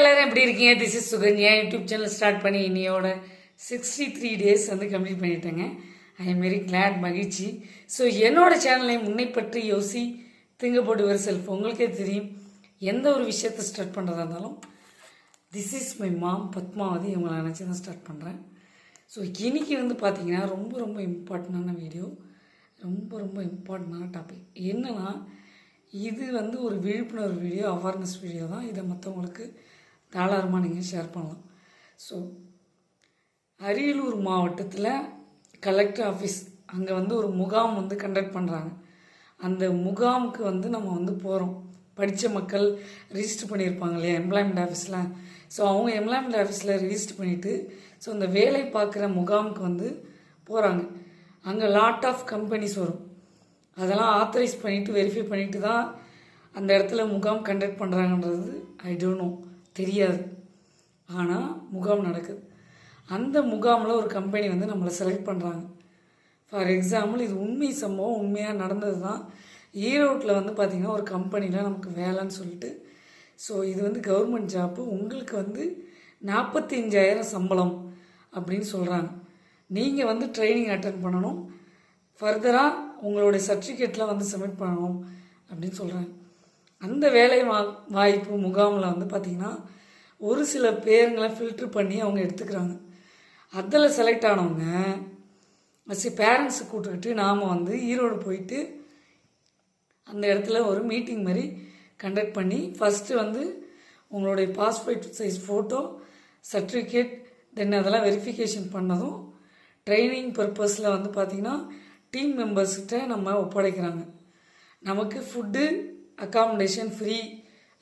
எல்லாரும் எப்படி இருக்கீங்க? This is Sukanya YouTube channel start பண்ணி இன்னையோட சிக்ஸ்டி த்ரீ டேஸ் வந்து கம்ப்ளீட் பண்ணிட்டேங்க. ஐ எம் வெரி கிளாட் மகிழ்ச்சி. ஸோ என்னோட சேனலை முன்னை பற்றி யோசி திங்க போட்டு வர செல்ஃப் உங்களுக்கே தெரியும். எந்த ஒரு விஷயத்தை ஸ்டார்ட் பண்ணுறதா இருந்தாலும் this is my mom Padmavathi இவங்களை நினச்சி தான் ஸ்டார்ட் பண்ணுறேன் ஸோ இன்னைக்கு வந்து பார்த்தீங்கன்னா ரொம்ப ரொம்ப இம்பார்ட்டண்டான வீடியோ ரொம்ப ரொம்ப இம்பார்ட்டண்டான டாபிக் என்னன்னா இது வந்து ஒரு விழிப்புணர்வு வீடியோ அவேர்னஸ் வீடியோ தான். இதை மற்றவங்களுக்கு தாராளமாக நீங்கள் ஷேர் பண்ணலாம். ஸோ அரியலூர் மாவட்டத்தில் கலெக்டர் ஆஃபீஸ் அங்கே வந்து ஒரு முகாம் வந்து கண்டக்ட் பண்ணுறாங்க அந்த முகாமுக்கு வந்து நம்ம வந்து போகிறோம் படித்த மக்கள் ரிஜிஸ்டர் பண்ணியிருப்பாங்க இல்லையா எம்ப்ளாய்மெண்ட் ஆஃபீஸில் ஸோ அவங்க எம்ப்ளாய்மெண்ட் ஆஃபீஸில் ரிஜிஸ்டர் பண்ணிவிட்டு ஸோ அந்த வேலை பார்க்குற முகாமுக்கு வந்து போகிறாங்க அங்கே லாட் ஆஃப் கம்பெனிஸ் வரும். அதெல்லாம் ஆத்தரைஸ் பண்ணிவிட்டு வெரிஃபை பண்ணிவிட்டு தான் அந்த இடத்துல முகாம் கண்டக்ட் பண்ணுறாங்கன்றது ஐ டோன்ட் நோ தெரியாது. ஆனால் முகாம் நடக்குது. அந்த முகாமில் ஒரு கம்பெனி வந்து நம்மளை செலக்ட் பண்ணுறாங்க ஃபார் எக்ஸாம்பிள் இது உண்மை சம்பவம் உண்மையாக நடந்தது தான் ஈரோட்டில் வந்து பார்த்திங்கன்னா ஒரு கம்பெனியில் நமக்கு வேலைன்னு சொல்லிட்டு ஸோ இது வந்து கவர்மெண்ட் ஜாப்பு உங்களுக்கு வந்து நாற்பத்தி அஞ்சாயிரம் சம்பளம் அப்படின்னு சொல்கிறாங்க நீங்கள் வந்து ட்ரைனிங் அட்டன் பண்ணணும். ஃபர்தராக உங்களுடைய சர்டிஃபிகேட்லாம் வந்து சப்மிட் பண்ணணும் அப்படின்னு சொல்கிறாங்க அந்த வேலை வா வாய்ப்பு முகாமில் வந்து பார்த்திங்கன்னா ஒரு சில பேருங்களை ஃபில்ட்ரு பண்ணி அவங்க எடுத்துக்கிறாங்க. அதில் செலக்ட் ஆனவங்க ஃபஸ்ட்டு பேரண்ட்ஸை கூப்பிட்டுக்கிட்டு நாம் வந்து ஈரோடு போயிட்டு அந்த இடத்துல ஒரு மீட்டிங் மாதிரி கண்டக்ட் பண்ணி ஃபஸ்ட்டு வந்து உங்களுடைய passport size photo certificate then அதெல்லாம் வெரிஃபிகேஷன் பண்ணதும் ட்ரைனிங் பர்பஸில் வந்து பார்த்திங்கன்னா டீம் மெம்பர்ஸ்கிட்ட நம்ம ஒப்படைக்கிறாங்க. நமக்கு ஃபுட்டு அக்காமடேஷன் ஃப்ரீ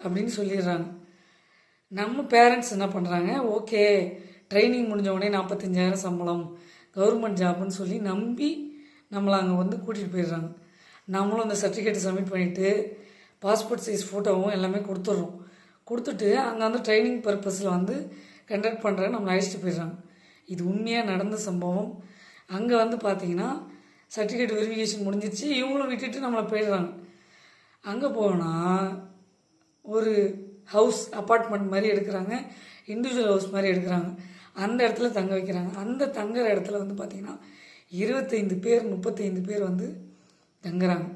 அப்படின்னு சொல்லிடுறாங்க. நம்ம பேரண்ட்ஸ் என்ன பண்ணுறாங்க ஓகே ட்ரைனிங் முடிஞ்ச உடனே நாற்பத்தஞ்சாயிரம் சம்பளம் கவர்மெண்ட் ஜாப்னு சொல்லி நம்பி நம்மளை அங்கே வந்து கூட்டிகிட்டு போயிடுறாங்க. நம்மளும் அந்த சர்டிஃபிகேட்டை சப்மிட் பண்ணிவிட்டு பாஸ்போர்ட் சைஸ் ஃபோட்டோவும் எல்லாமே கொடுத்துட்றோம். கொடுத்துட்டு அங்கே வந்து ட்ரைனிங் பர்பஸில் வந்து கண்டக்ட் பண்ணுற நம்மளை அழைச்சிட்டு போயிடுறாங்க. இது உண்மையாக நடந்த சம்பவம். அங்கே வந்து பார்த்தீங்கன்னா சர்டிஃபிகேட் வெரிஃபிகேஷன் முடிஞ்சிருச்சு இவங்களும் விட்டுட்டு நம்மளை போயிடுறாங்க. அங்கே போனால் ஒரு ஹவுஸ் அப்பார்ட்மெண்ட் மாதிரி எடுக்கிறாங்க. இண்டிவிஜுவல் ஹவுஸ் மாதிரி எடுக்கிறாங்க. அந்த இடத்துல தங்க வைக்கிறாங்க. அந்த தங்குற இடத்துல வந்து பார்த்திங்கன்னா இருபத்தைந்து பேர் முப்பத்தைந்து பேர் வந்து தங்குறாங்க.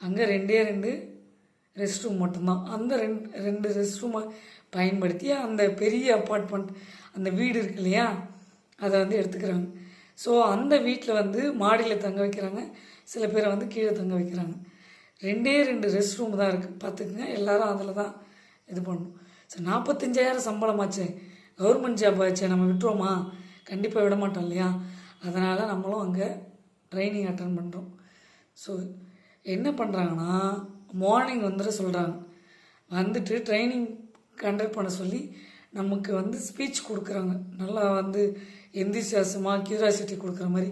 அங்கே ரெண்டே ரெண்டு ரெஸ்ட் ரூம் மட்டும்தான். அந்த ரெண்டு ரெண்டு ரெஸ்ட் ரூமை பயன்படுத்தி அந்த பெரிய அப்பார்ட்மெண்ட் அந்த வீடு இருக்கு இல்லையா? அதை வந்து எடுத்துக்கிறாங்க. ஸோ அந்த வீட்டில் வந்து மாடியில் தங்க வைக்கிறாங்க. சில பேரை வந்து கீழே தங்க வைக்கிறாங்க. ரெண்டே ரெண்டு ரெஸ்ட் ரூம் தான் இருக்குது பார்த்துக்குங்க எல்லாரும் அதில் தான் இது பண்ணணும். ஸோ நாற்பத்தஞ்சாயிரம் சம்பளமாச்சே. கவர்மெண்ட் ஜாப் ஆச்சே நம்ம விட்டுருவோமா? கண்டிப்பாக விட மாட்டோம் இல்லையா? அதனால் நம்மளும் அங்கே ட்ரைனிங் அட்டன் பண்ணுறோம் ஸோ என்ன பண்ணுறாங்கன்னா மார்னிங் வந்துட சொல்கிறாங்க வந்துட்டு ட்ரைனிங் கண்டக்ட் பண்ண சொல்லி நமக்கு வந்து ஸ்பீச் கொடுக்குறாங்க. நல்லா வந்து எந்திசியாசமாக கியூரியாசிட்டி கொடுக்குற மாதிரி.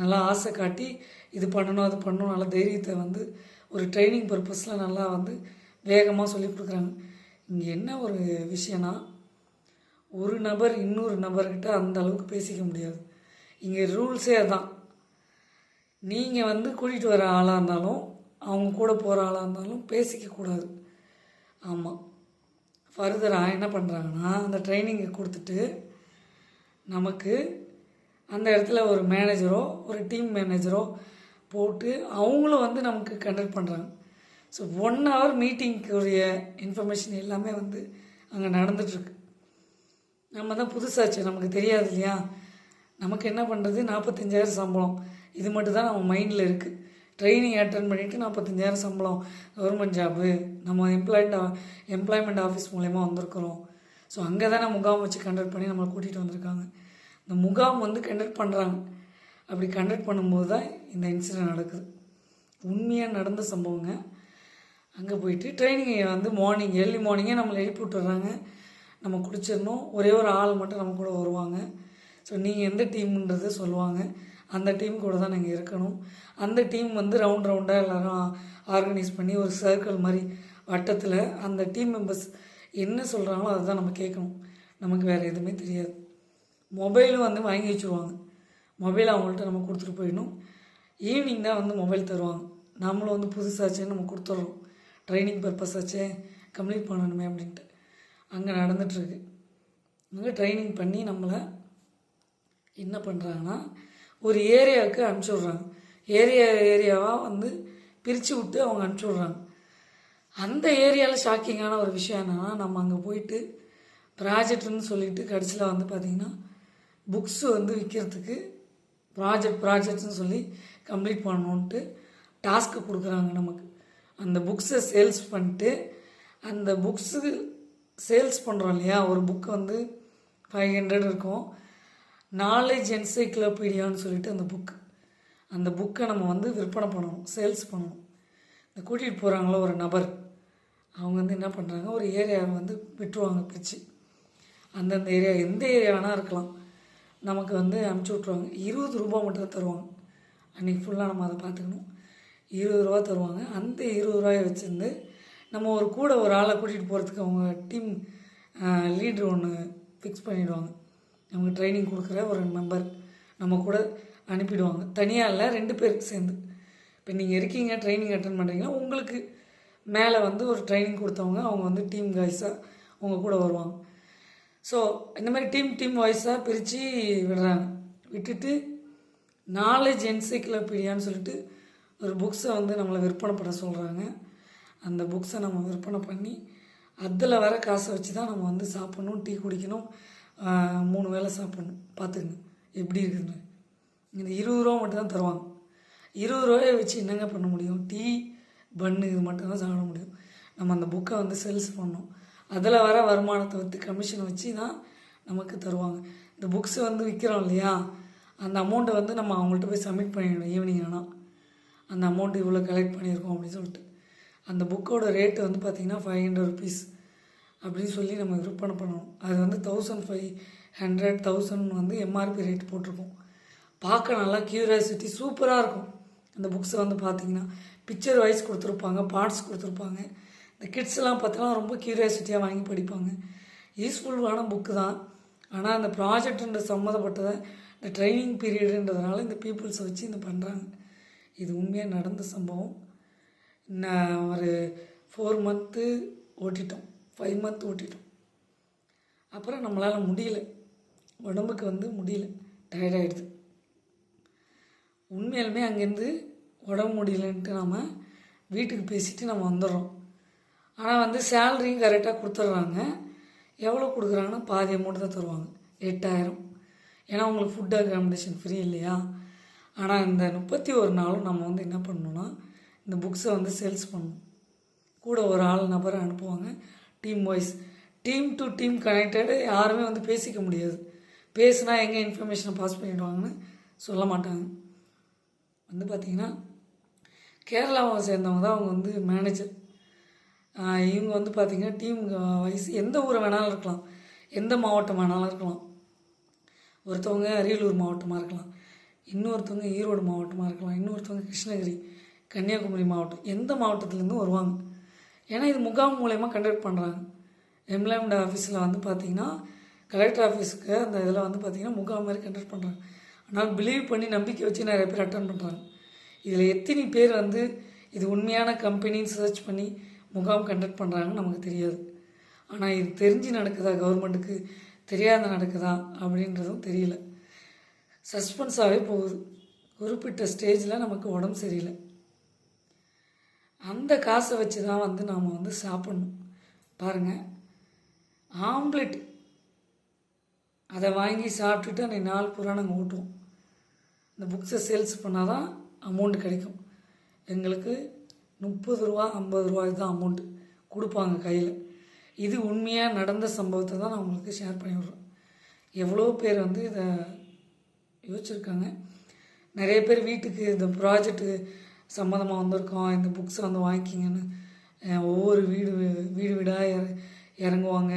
நல்லா ஆசை காட்டி இது பண்ணணும் அது பண்ணணும் நல்லா தைரியத்தை வந்து ஒரு ட்ரைனிங் பர்பஸில் நல்லா வந்து வேகமாக சொல்லி கொடுக்குறாங்க. இங்கே என்ன ஒரு விஷயம்னா ஒரு நபர் இன்னொரு நபர்கிட்ட அந்த அளவுக்கு பேசிக்க முடியாது. இங்கே ரூல்ஸே அதான். நீங்கள் வந்து கூட்டிகிட்டு வர ஆளாக இருந்தாலும் அவங்க கூட போகிற ஆளாக இருந்தாலும் பேசிக்கக்கூடாது ஆமாம் ஃபர்தராக என்ன பண்ணுறாங்கன்னா அந்த ட்ரைனிங்கை கொடுத்துட்டு நமக்கு அந்த இடத்துல ஒரு மேனேஜரோ ஒரு டீம் மேனேஜரோ போட்டு அவங்களும் வந்து நமக்கு கண்டக்ட் பண்ணுறாங்க ஸோ ஒன் ஹவர் மீட்டிங்க்குரிய இன்ஃபர்மேஷன் எல்லாமே வந்து அங்கே நடந்துகிட்ருக்கு நம்ம தான் புதுசாச்சு நமக்கு தெரியாது இல்லையா? நமக்கு என்ன பண்ணுறது நாற்பத்தஞ்சாயிரம் சம்பளம். இது மட்டும் தான் நம்ம மைண்டில் இருக்குது ட்ரைனிங் அட்டன் பண்ணிவிட்டு நாற்பத்தஞ்சாயிரம் சம்பளம். கவர்மெண்ட் ஜாபு நம்ம எம்ப்ளாய்ட் எம்ப்ளாய்மெண்ட் ஆஃபீஸ் மூலயமா வந்திருக்கிறோம். ஸோ அங்கே தானே முகாம் வச்சு கண்டக்ட் பண்ணி நம்மளை கூட்டிகிட்டு வந்திருக்காங்க. இந்த முகாம் வந்து கண்டக்ட் பண்ணுறாங்க அப்படி கண்டக்ட் பண்ணும்போது தான் இந்த இன்சிடென்ட் நடக்குது. உண்மையாக நடந்த சம்பவங்க. அங்கே போயிட்டு ட்ரைனிங்கை வந்து மார்னிங் ஏர்லி மார்னிங்கே நம்மளை எழுப்பி விட்டுறாங்க. நம்ம குடிச்சிடணும். ஒரே ஒரு ஆள் மட்டும் நம்ம கூட வருவாங்க. ஸோ நீங்கள் எந்த டீம்ன்றது சொல்லுவாங்க. அந்த டீம் கூட தான் நீங்கள் இருக்கணும். அந்த டீம் வந்து ரவுண்ட் ரவுண்டாக எல்லோரும் ஆர்கனைஸ் பண்ணி ஒரு சர்க்கிள் மாதிரி வட்டத்தில் அந்த டீம் மெம்பர்ஸ் என்ன சொல்கிறாங்களோ அதை தான் நம்ம கேட்கணும். நமக்கு வேறு எதுவுமே தெரியாது. மொபைலும் வந்து வாங்கி வச்சுருவாங்க. மொபைல் அவங்கள்ட்ட நம்ம கொடுத்துட்டு போயிடணும். ஈவினிங் தான் வந்து மொபைல் தருவாங்க. நம்மளும் வந்து புதுசாச்சேன்னு நம்ம கொடுத்துட்றோம் ட்ரைனிங் பர்பஸ் ஆச்சே கம்ப்ளீட் பண்ணணுமே அப்படின்ட்டு. அங்கே நடந்துகிட்ருக்கு அங்கே ட்ரைனிங் பண்ணி நம்மளை என்ன பண்ணுறாங்கன்னா ஒரு ஏரியாவுக்கு அனுப்பிச்சி விட்றாங்க. ஏரியா ஏரியாவாக வந்து பிரித்து விட்டு அவங்க அனுப்பிச்சி விட்றாங்க. அந்த ஏரியாவில் ஷாக்கிங்கான ஒரு விஷயம் என்னென்னா நம்ம அங்கே போயிட்டு ப்ராஜெக்ட்னு சொல்லிட்டு கடைசியில் வந்து பார்த்திங்கன்னா புக்ஸு வந்து விற்கிறதுக்கு ப்ராஜெக்ட் ப்ராஜெக்ட்னு சொல்லி கம்ப்ளீட் பண்ணணுன்ட்டு டாஸ்க்கு கொடுக்குறாங்க நமக்கு. அந்த புக்ஸை சேல்ஸ் பண்ணிட்டு அந்த புக்ஸு சேல்ஸ் பண்ணுறோம் இல்லையா? ஒரு புக் வந்து ஃபைவ் ஹண்ட்ரட் இருக்கும். நாலேஜ் என்சைக்ளோபீடியான்னு சொல்லிட்டு அந்த புக் அந்த புக்கை நம்ம வந்து விற்பனை பண்ணணும் சேல்ஸ் பண்ணணும். இந்த கூட்டிகிட்டு போகிறாங்களோ ஒரு நபர். அவங்க வந்து என்ன பண்ணுறாங்க ஒரு ஏரியாவை வந்து விட்டுருவாங்க பிரித்து அந்தந்த ஏரியா எந்த ஏரியா வேணால் இருக்கலாம். நமக்கு வந்து அனுப்பிச்சி விட்ருவாங்க இருபது ரூபா மட்டும் தான் தருவாங்க. அன்றைக்கி ஃபுல்லாக நம்ம அதை பார்த்துக்கணும். இருபது ரூபா தருவாங்க. அந்த இருபது ரூபாயை வச்சுருந்து நம்ம ஒரு கூட ஒரு ஆளை கூட்டிகிட்டு போகிறதுக்கு அவங்க டீம் லீடர் ஒன்று ஃபிக்ஸ் பண்ணிவிடுவாங்க அவங்க ட்ரைனிங் கொடுக்குற ஒரு மெம்பர் நம்ம கூட அனுப்பிடுவாங்க. தனியாக இல்லை ரெண்டு பேருக்கு சேர்ந்து. இப்போ நீங்கள் இருக்கீங்க ட்ரைனிங் அட்டன் பண்ணுறீங்கன்னா உங்களுக்கு மேலே வந்து ஒரு ட்ரைனிங் கொடுத்தவங்க அவங்க வந்து டீம் காய்ஸாக உங்கள் கூட வருவாங்க. ஸோ இந்த மாதிரி டீம் டீம் வாய்ஸாக பிரித்து விடுறாங்க. விட்டுட்டு நாலேஜ் என்சைக்ளோபீடியான்னு சொல்லிட்டு ஒரு புக்ஸை வந்து நம்மளை விற்பனை பண்ண சொல்கிறாங்க அந்த புக்ஸை நம்ம விற்பனை பண்ணி அதில் வர காசை வச்சு தான் நம்ம வந்து சாப்பிட்ணும் டீ குடிக்கணும் மூணு வேளை சாப்பிட்ணும். பார்த்துக்குங்க. எப்படி இருக்குதுன்னு இந்த இருபது ரூபா மட்டும் தான் தருவாங்க. இருபது ரூபாயை வச்சு என்னங்க பண்ண முடியும்? டீ பன்னு இது மட்டும்தான் சாப்பிட முடியும். நம்ம அந்த புக்கை வந்து சேல்ஸ் பண்ணணும். அதில் வர வருமானத்தை வந்து கமிஷன் வச்சு தான் நமக்கு தருவாங்க. இந்த புக்ஸ் வந்து விற்கிறோம் இல்லையா? அந்த அமௌண்ட்டை வந்து நம்ம அவங்கள்ட்ட போய் சப்மிட் பண்ணிடணும் ஈவினிங் ஆனால் அந்த அமௌண்ட் இவ்வளோ கலெக்ட் பண்ணியிருக்கோம் அப்படின்னு சொல்லிட்டு. அந்த புக்கோட ரேட்டு வந்து பார்த்திங்கன்னா ஃபைவ் ஹண்ட்ரட் ருபீஸ் அப்படின்னு சொல்லி நம்ம விற்பனை பண்ணணும். அது வந்து தௌசண்ட் ஃபைவ் ஹண்ட்ரட் தௌசண்ட் வந்து எம்ஆர்பி ரேட் போட்டிருக்கோம். பார்க்க நல்லா க்யூரியாசிட்டி சூப்பராக இருக்கும். அந்த புக்ஸை வந்து பார்த்தீங்கன்னா பிக்சர் வைஸ் கொடுத்துருப்பாங்க பார்ட்ஸ் கொடுத்துருப்பாங்க. இந்த கிட்ஸ்லாம் பார்த்தோன்னா ரொம்ப க்யூரியாசிட்டியாக வாங்கி படிப்பாங்க. யூஸ்ஃபுல்லான புக்கு தான். ஆனால் அந்த ப்ராஜெக்டுன்ற சம்மந்தப்பட்டதை இந்த ட்ரைனிங் பீரியடுன்றதுனால இந்த பீப்புள்ஸை வச்சு இந்த பண்ணுறாங்க இது உண்மையாக நடந்த சம்பவம். நான் ஒரு ஃபோர் மந்த்து ஓட்டிட்டோம். ஃபைவ் மந்த் ஓட்டிட்டோம். அப்புறம் நம்மளால் முடியல. உடம்புக்கு வந்து முடியல. டயர்டாயிடுது உண்மையாலுமே அங்கேருந்து உடம்பு முடியலன்ட்டு நம்ம வீட்டுக்கு பேசிட்டு நம்ம வந்துடுறோம். ஆனால் வந்து சேலரியும் கரெக்டாக கொடுத்துட்றாங்க எவ்வளோ கொடுக்குறாங்கன்னா பாதி அமௌண்ட் தான் தருவாங்க. எட்டாயிரம். ஏன்னா உங்களுக்கு ஃபுட் அக்காமடேஷன் ஃப்ரீ இல்லையா? ஆனால் இந்த முப்பத்தி ஒரு நாளும் நம்ம வந்து என்ன பண்ணணும்னா இந்த புக்ஸை வந்து சேல்ஸ் பண்ணணும். கூட ஒரு ஆள் நபரை அனுப்புவாங்க. Team wise team to team connected யாருமே வந்து பேசிக்க முடியாது. பேசுனா எங்கே இன்ஃபர்மேஷனை பாஸ் பண்ணிடுவாங்கன்னு சொல்ல மாட்டாங்க. வந்து பார்த்திங்கன்னா கேரளாவை சேர்ந்தவங்க தான் அவங்க வந்து மேனேஜர் இவங்க வந்து பார்த்திங்கன்னா டீம் வைஸ் எந்த ஊரை வேணாலும் இருக்கலாம். எந்த மாவட்டம் வேணாலும் இருக்கலாம். ஒருத்தவங்க அரியலூர் மாவட்டமாக இருக்கலாம். இன்னொருத்தவங்க ஈரோடு மாவட்டமாக இருக்கலாம். இன்னொருத்தவங்க கிருஷ்ணகிரி கன்னியாகுமரி மாவட்டம் எந்த மாவட்டத்துலேருந்தும் வருவாங்க. ஏன்னா இது முகாம் மூலயமா கண்டக்ட் பண்ணுறாங்க எம்ப்ளாய்மெண்ட் ஆஃபீஸில் வந்து பார்த்திங்கன்னா கலெக்டர் ஆஃபீஸுக்கு அந்த இதில் வந்து பார்த்திங்கன்னா முகாம் மாதிரி கண்டக்ட் பண்ணுறாங்க ஆனால் பிலீவ் பண்ணி நம்பிக்கை வச்சு நிறைய பேர் அட்டன் பண்ணுறாங்க இதில் எத்தனை பேர் வந்து இது உண்மையான கம்பெனின்னு சர்ச் பண்ணி முகாம் கண்டக்ட் பண்ணுறாங்கன்னு நமக்கு தெரியாது. ஆனால் இது தெரிஞ்சு நடக்குதா? கவர்மெண்ட்டுக்கு தெரியாத நடக்குதா? அப்படின்றதும் தெரியல. சஸ்பென்ஸாகவே போகுது. குறிப்பிட்ட ஸ்டேஜில் நமக்கு உடம்பு சரியில்லை. அந்த காசை வச்சு தான் வந்து நாம் வந்து சாப்பிட்ணும். பாருங்கள் ஆம்லெட். அதை வாங்கி சாப்பிட்டுட்டு அன்றைக்கி நாள் பூரா நாங்கள் ஓட்டுவோம் இந்த புக்ஸை சேல்ஸ் பண்ணால் தான் அமௌண்ட் கிடைக்கும். எங்களுக்கு முப்பது ரூபா ஐம்பது ரூபா தான் அமௌண்ட்டு கொடுப்பாங்க கையில். இது உண்மையாக நடந்த சம்பவத்தை தான் நான் உங்களுக்கு ஷேர் பண்ணி விட்றேன். எவ்வளோ பேர் வந்து இதை யோசிச்சிருக்காங்க. நிறைய பேர் வீட்டுக்கு இந்த ப்ராஜெக்ட்டு சம்மந்தமாக வந்திருக்கோம். இந்த புக்ஸை வந்து வாங்கிக்கிங்கன்னு ஒவ்வொரு வீடு வீடு வீடாக இற இறங்குவாங்க.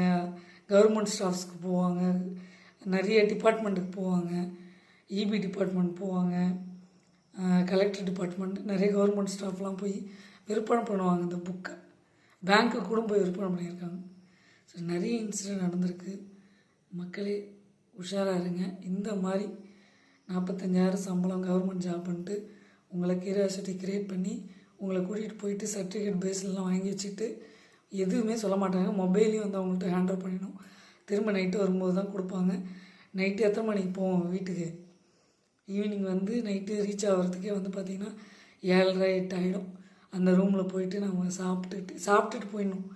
கவர்மெண்ட் ஸ்டாஃப்ஸ்க்கு போவாங்க. நிறைய டிபார்ட்மெண்ட்டுக்கு போவாங்க. இபி டிபார்ட்மெண்ட் போவாங்க. கலெக்டர் டிபார்ட்மெண்ட் நிறைய கவர்மெண்ட் ஸ்டாஃப்லாம் போய் விற்பனை பண்ணுவாங்க இந்த புக்கை பேங்க்கு கூட போய் விற்பனை பண்ணியிருக்காங்க. ஸோ நிறைய இன்சிடென்ட் நடந்திருக்கு. மக்களே உஷாராக இருங்க. இந்த மாதிரி நாற்பத்தஞ்சாயிரம் சம்பளம் கவர்மெண்ட் ஜாப் பண்ணிட்டு உங்களை கியூரியாசிட்டி கிரியேட் பண்ணி உங்களை கூட்டிகிட்டு போயிட்டு சர்டிஃபிகேட் பேஸ்லாம் வாங்கி வச்சுட்டு எதுவுமே சொல்ல மாட்டாங்க. மொபைலையும் வந்து அவங்கள்ட்ட ஹேண்டில் பண்ணிடணும். திரும்ப நைட்டு வரும்போது தான் கொடுப்பாங்க. நைட்டு எத்தனை மணிக்கு போவோம் வீட்டுக்கு? ஈவினிங் வந்து நைட்டு ரீச் ஆகிறதுக்கே வந்து பார்த்திங்கன்னா ஏழரை எட்டு ஆகிடும் அந்த ரூமில் போயிட்டு நம்ம சாப்பிட்டுட்டு சாப்பிட்டுட்டு போயிடணும்.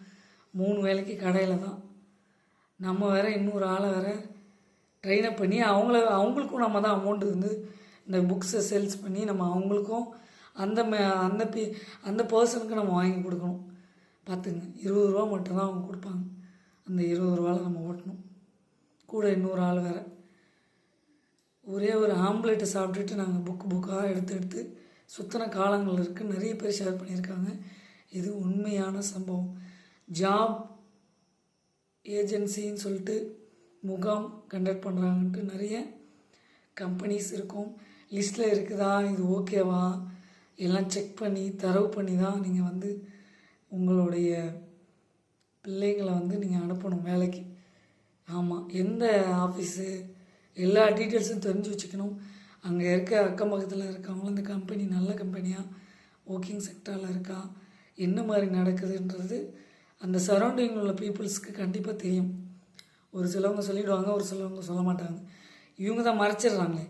மூணு வேளைக்கு கடையில் தான். நம்ம வேறு இன்னொரு ஆளை வேற ட்ரெயின் அப் பண்ணி அவங்கள அவங்களுக்கும் நம்ம தான் அமௌண்ட் வந்து இந்த புக்ஸை சேல்ஸ் பண்ணி நம்ம அவங்களுக்கும் அந்த மே அந்த பி அந்த பர்சனுக்கு நம்ம வாங்கி கொடுக்கணும். பார்த்துங்க இருபது ரூபா மட்டும்தான் அவங்க கொடுப்பாங்க. அந்த இருபது ரூபாவில் நம்ம ஓட்டணும். கூட இன்னொரு ஆள் வேறு. ஒரே ஒரு ஆம்லேட்டை சாப்பிட்டுட்டு நாங்கள் புக்கு புக்காக எடுத்து எடுத்து சுத்தின காலங்கள் இருக்குது நிறைய பேர் ஷேர் பண்ணியிருக்காங்க. இது உண்மையான சம்பவம். ஜாப் ஏஜென்சின்னு சொல்லிட்டு முகாம் கண்டக்ட் பண்ணுறாங்கன்ட்டு நிறைய கம்பெனிஸ் இருக்கும். லிஸ்ட்டில் இருக்குதா? இது ஓகேவா எல்லாம் செக் பண்ணி தரவு பண்ணி தான் நீங்கள் வந்து உங்களுடைய பிள்ளைங்களை வந்து நீங்கள் அனுப்பணும் வேலைக்கு. ஆமாம் எந்த ஆஃபீஸு எல்லா டீட்டெயில்ஸும் தெரிஞ்சு வச்சுக்கணும். அங்கே இருக்க அக்கம் பக்கத்தில் இருக்கவங்களும் இந்த கம்பெனி நல்ல கம்பெனியாக ஒர்க்கிங் செக்டரில் இருக்கா என்ன மாதிரி நடக்குதுன்றது அந்த சரௌண்டிங்கில் உள்ள பீப்புள்ஸ்க்கு கண்டிப்பாக தெரியும். ஒரு சிலவங்க சொல்லிவிடுவாங்க ஒரு சிலவங்க சொல்ல மாட்டாங்க. இவங்க தான் மறைச்சிடுறாங்களே.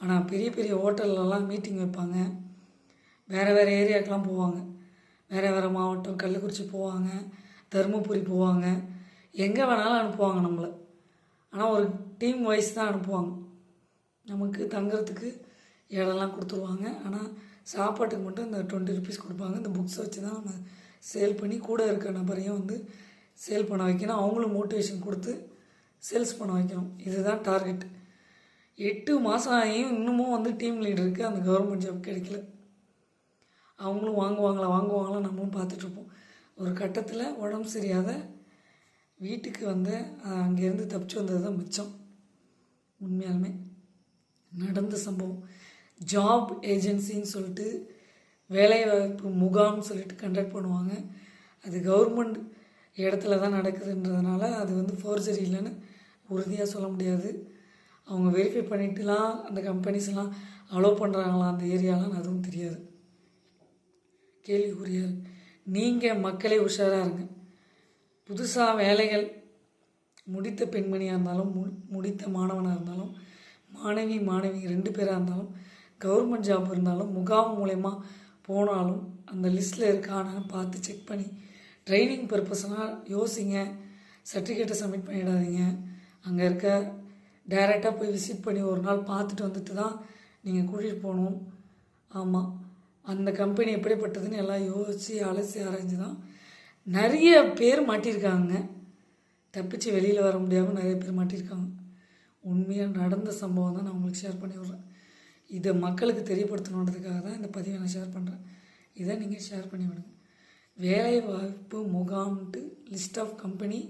ஆனால் பெரிய பெரிய ஹோட்டல்லலாம் மீட்டிங் வைப்பாங்க. வேறு வேறு ஏரியாக்கெலாம் போவாங்க. வேறு வேறு மாவட்டம் கள்ளக்குறிச்சி போவாங்க தருமபுரி போவாங்க. எங்கே வேணாலும் அனுப்புவாங்க நம்மளை. ஆனால் ஒரு டீம் வைஸ் தான் அனுப்புவாங்க. நமக்கு தங்குறதுக்கு இடம்லாம் கொடுத்துருவாங்க. ஆனால் சாப்பாட்டுக்கு மட்டும் இந்த டுவெண்ட்டி ருபீஸ் கொடுப்பாங்க. இந்த புக்ஸை வச்சு தான் நம்ம சேல் பண்ணி கூட இருக்க நபரையும் வந்து சேல் பண்ண வைக்கணும். அவங்களும் மோட்டிவேஷன் கொடுத்து சேல்ஸ் பண்ண வைக்கணும். இதுதான் டார்கெட் எட்டு மாதம் ஆகியும் இன்னமும் வந்து டீம் லீடருக்கு அந்த கவர்மெண்ட் ஜாப் கிடைக்கல. அவங்களும் வாங்குவாங்களா வாங்குவாங்களா நம்மளும் பார்த்துட்ருப்போம் ஒரு கட்டத்தில் உடம்பு சரியாத வீட்டுக்கு வந்து அங்கேருந்து தப்பிச்சு வந்தது தான் மிச்சம். உண்மையாலுமே. நடந்த சம்பவம். ஜாப் ஏஜென்சின்னு சொல்லிட்டு வேலைவாய்ப்பு முகாம்னு சொல்லிட்டு கண்டக்ட் பண்ணுவாங்க. அது கவர்மெண்ட் இடத்துல தான் நடக்குதுன்றதுனால அது வந்து ஃபோர்ஜரி இல்லைன்னு உறுதியாக சொல்ல முடியாது. அவங்க வெரிஃபை பண்ணிட்டுலாம் அந்த கம்பெனிஸ்லாம் அலோவ் பண்ணுறாங்களா அந்த ஏரியாலாம் அதுவும் தெரியாது. கேள்விக்குரியார் நீங்கள் மக்களே உஷாராக இருங்க. புதுசாக வேலைகள் முடித்த பெண்மணியாக இருந்தாலும் மு முடித்த மாணவனாக இருந்தாலும் மாணவி மாணவி ரெண்டு பேராக இருந்தாலும் கவர்மெண்ட் ஜாப் இருந்தாலும் முகாம் மூலயமா போனாலும் அந்த லிஸ்ட்டில் இருக்கான்னு பார்த்து செக் பண்ணி ட்ரைனிங் பர்பஸ்னால் யோசிங்க. சர்டிஃபிகேட்டை சப்மிட் பண்ணிடாதீங்க. அங்கே இருக்க டைரெக்டாக போய் விசிட் பண்ணி ஒரு நாள் பார்த்துட்டு வந்துட்டு தான் நீங்கள் கூட்டிகிட்டு போகணும். ஆமாம் அந்த கம்பெனி எப்படிப்பட்டதுன்னு எல்லாம் யோசித்து அலசி ஆராய்ஞ்சு தான் நிறைய பேர் மாட்டியிருக்காங்க. தப்பிச்சு வெளியில் வர முடியாமல் நிறைய பேர் மாட்டியிருக்காங்க. உண்மையாக நடந்த சம்பவம் தான் நான் உங்களுக்கு ஷேர் பண்ணி விட்றேன். இதை மக்களுக்கு தெரியப்படுத்தணுன்றதுக்காக தான் இந்த பதிவை நான் ஷேர் பண்ணுறேன் இதை நீங்கள் ஷேர் பண்ணி விடுங்க. வேலை வாய்ப்பு முகாம்ட்டு லிஸ்ட் ஆஃப் கம்பெனி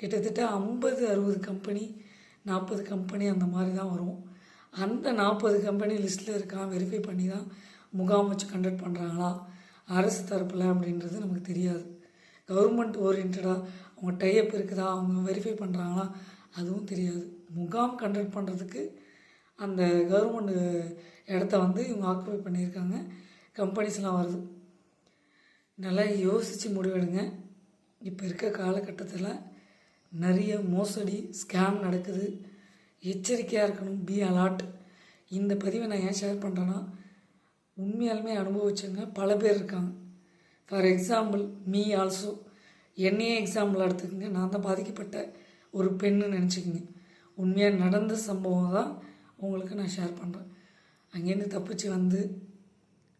கிட்டத்தட்ட ஐம்பது அறுபது கம்பெனி நாற்பது கம்பெனி அந்த மாதிரி தான் வரும். அந்த நாற்பது கம்பெனி லிஸ்ட்டில் இருக்கான் வெரிஃபை பண்ணி தான் முகாம் வச்சு கண்டக்ட் பண்ணுறாங்களா அரசு தரப்பில் அப்படின்றது நமக்கு தெரியாது. கவர்மெண்ட் ஓரியன்டாக அவங்க டைப் இருக்குதா? அவங்க வெரிஃபை பண்ணுறாங்களா அதுவும் தெரியாது. முகாம் கண்டக்ட் பண்ணுறதுக்கு அந்த கவர்மெண்ட் இடத்த வந்து இவங்க ஆக்குபை பண்ணியிருக்காங்க. கம்பெனிஸ்லாம் வருது. நல்லா யோசித்து முடிவெடுங்க. இப்போ இருக்க காலகட்டத்தில் நிறைய மோசடி ஸ்கேம் நடக்குது. எச்சரிக்கையாக இருக்கணும். பி அலாட் இந்த பதிவை நான் ஏன் ஷேர் பண்ணுறேன்னா உண்மையாலுமே அனுபவிச்சவங்க பல பேர் இருக்காங்க. ஃபார் எக்ஸாம்பிள் மீ ஆல்சோ என்னையே எக்ஸாம்பிள் எடுத்துக்கங்க. நான் தான் பாதிக்கப்பட்ட ஒரு பெண்ணு நினச்சிக்கங்க. உண்மையாக நடந்த சம்பவம் தான் உங்களுக்கு நான் ஷேர் பண்ணுறேன் அங்கேருந்து தப்பிச்சு வந்து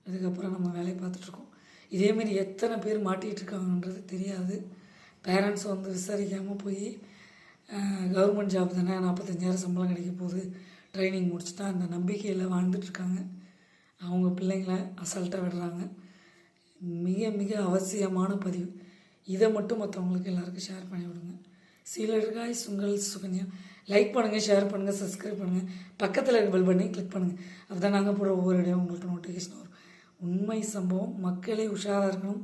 அதுக்கப்புறம் நம்ம வேலையை பார்த்துட்ருக்கோம் இதேமாரி எத்தனை பேர் மாட்டிகிட்டு இருக்காங்கன்றது தெரியாது. பேரண்ட்ஸ் வந்து விசாரிக்காமல் போய் கவர்மெண்ட் ஜாப் தானே நாற்பத்தஞ்சாயிரம் சம்பளம் கிடைக்க போகுது. ட்ரைனிங் முடிச்சுட்டா அந்த நம்பிக்கையில் வாழ்ந்துட்டுருக்காங்க அவங்க பிள்ளைங்கள அசால்ட்டாக விடுறாங்க. மிக மிக அவசியமான பதிவு. இதை மட்டும் மற்றவங்களுக்கு எல்லாருக்கும் ஷேர் பண்ணி விடுங்க சீலர்காய் சுங்கல் சுகன்யா. லைக் பண்ணுங்கள் ஷேர் பண்ணுங்கள் சப்ஸ்கிரைப் பண்ணுங்கள் பக்கத்தில் இருக்க பெல் பண்ணி கிளிக் பண்ணுங்கள் அப்போ நாங்கள் போடுற ஒவ்வொரு இடையும் உங்களுக்கு நோட்டிஃபிகேஷன் வரும். உண்மை சம்பவம் மக்களே உஷாராக இருக்கணும்.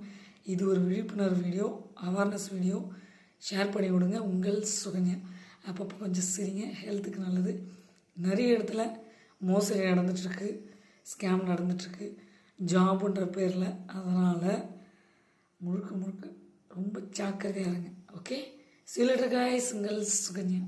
இது ஒரு விழிப்புணர்வு வீடியோ அவேர்னஸ் வீடியோ ஷேர் பண்ணி விடுங்க உங்கள் சுகன்யா அப்பப்போ கொஞ்சம் சரிங்க ஹெல்த்துக்கு நல்லது. நிறைய இடத்துல மோசடி நடந்துகிட்ருக்கு ஸ்கேம் நடந்துகிட்ருக்கு ஜாபுன்ற பேரில் அதனால் முழுக்க முழுக்க ரொம்ப ஜாக்கிரதையாக இருங்க ஓகே சிலிட்டர் காய்ஸ் உங்கள் சுகன்யா.